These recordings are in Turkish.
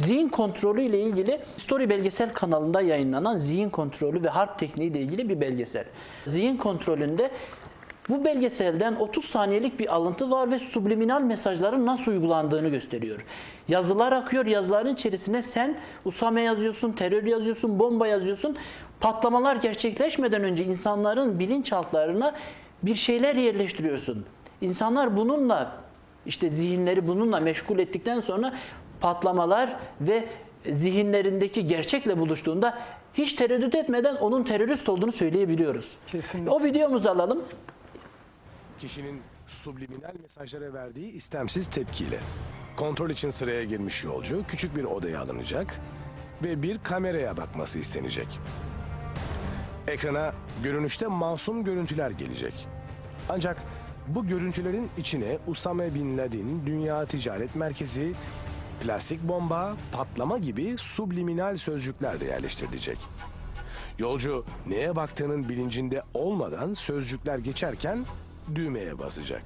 Zihin kontrolü ile ilgili Story belgesel kanalında yayınlanan zihin kontrolü ve harp tekniği ile ilgili bir belgesel. Zihin kontrolünde bu belgeselden 30 saniyelik bir alıntı var ve subliminal mesajların nasıl uygulandığını gösteriyor. Yazılar akıyor, yazıların içerisine sen Usame yazıyorsun, terör yazıyorsun, bomba yazıyorsun. Patlamalar gerçekleşmeden önce insanların bilinçaltlarına bir şeyler yerleştiriyorsun. İnsanlar bununla işte zihinleri bununla meşgul ettikten sonra patlamalar ve zihinlerindeki gerçekle buluştuğunda hiç tereddüt etmeden onun terörist olduğunu söyleyebiliyoruz. Kesinlikle. O videomuzu alalım. Kişinin subliminal mesajlara verdiği istemsiz tepkiyle. Kontrol için sıraya girmiş yolcu küçük bir odaya alınacak ve bir kameraya bakması istenecek. Ekrana görünüşte masum görüntüler gelecek. Ancak bu görüntülerin içine Usame Bin Laden Dünya Ticaret Merkezi, plastik bomba, patlama gibi subliminal sözcükler de yerleştirilecek. Yolcu neye baktığının bilincinde olmadan sözcükler geçerken düğmeye basacak.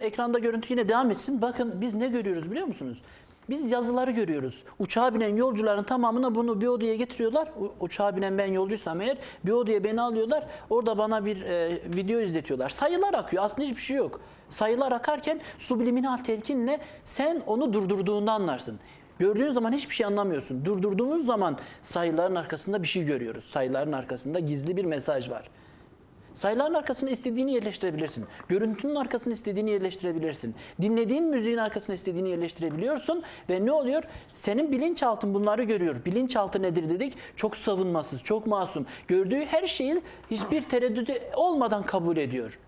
Ekranda görüntü yine devam etsin. Bakın biz ne görüyoruz biliyor musunuz? Biz yazıları görüyoruz. Uçağa binen yolcuların tamamına bunu bir odaya getiriyorlar. Uçağa binen ben yolcuysam eğer bir odaya beni alıyorlar. Orada bana bir e, video izletiyorlar. Sayılar akıyor. Aslında hiçbir şey yok. Sayılar akarken subliminal telkinle sen onu durdurduğunda anlarsın. Gördüğün zaman hiçbir şey anlamıyorsun. Durdurduğumuz zaman sayıların arkasında bir şey görüyoruz. Sayıların arkasında gizli bir mesaj var. Sayıların arkasına istediğini yerleştirebilirsin. Görüntünün arkasına istediğini yerleştirebilirsin. Dinlediğin müziğin arkasına istediğini yerleştirebiliyorsun ve ne oluyor? Senin bilinçaltın bunları görüyor. Bilinçaltı nedir dedik? Çok savunmasız, çok masum. Gördüğü her şeyi hiçbir tereddütü olmadan kabul ediyor.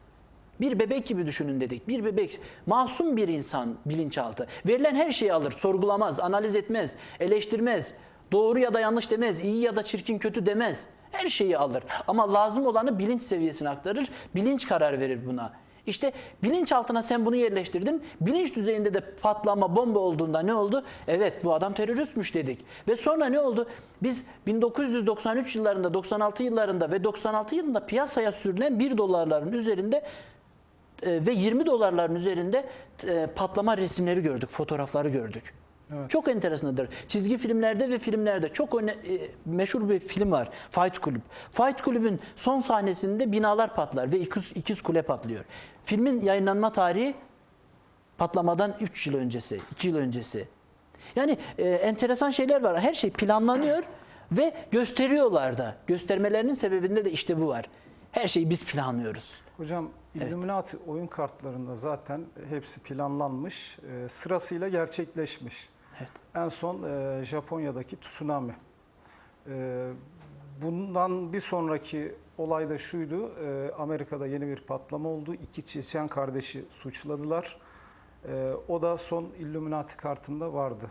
Bir bebek gibi düşünün dedik. Bir bebek, masum bir insan bilinçaltı. Verilen her şeyi alır, sorgulamaz, analiz etmez, eleştirmez. Doğru ya da yanlış demez, iyi ya da çirkin kötü demez. Her şeyi alır. Ama lazım olanı bilinç seviyesine aktarır. Bilinç karar verir buna. İşte bilinçaltına sen bunu yerleştirdin. Bilinç düzeyinde de patlama, bomba olduğunda ne oldu? Evet bu adam teröristmiş dedik. Ve sonra ne oldu? Biz 1993 yıllarında, 96 yıllarında ve 96 yılında piyasaya sürülen 1 dolarların üzerinde e, ve 20 dolarların üzerinde e, patlama resimleri gördük, fotoğrafları gördük. Çok enteresandır. Çizgi filmlerde ve filmlerde çok öne, e, meşhur bir film var. Fight Club. Fight Club'ün son sahnesinde binalar patlar ve ikiz, ikiz kule patlıyor. Filmin yayınlanma tarihi patlamadan 3 yıl öncesi, 2 yıl öncesi. Yani e, enteresan şeyler var. Her şey planlanıyor ve gösteriyorlar da. Göstermelerinin sebebinde de işte bu var. Her şeyi biz planlıyoruz. Hocam Illuminati oyun kartlarında zaten hepsi planlanmış, e, sırasıyla gerçekleşmiş. Evet. En son e, Japonya'daki tsunami. E, bundan bir sonraki olay da şuydu, e, Amerika'da yeni bir patlama oldu. İki Çeçen kardeşi suçladılar. E, o da son Illuminati kartında vardı.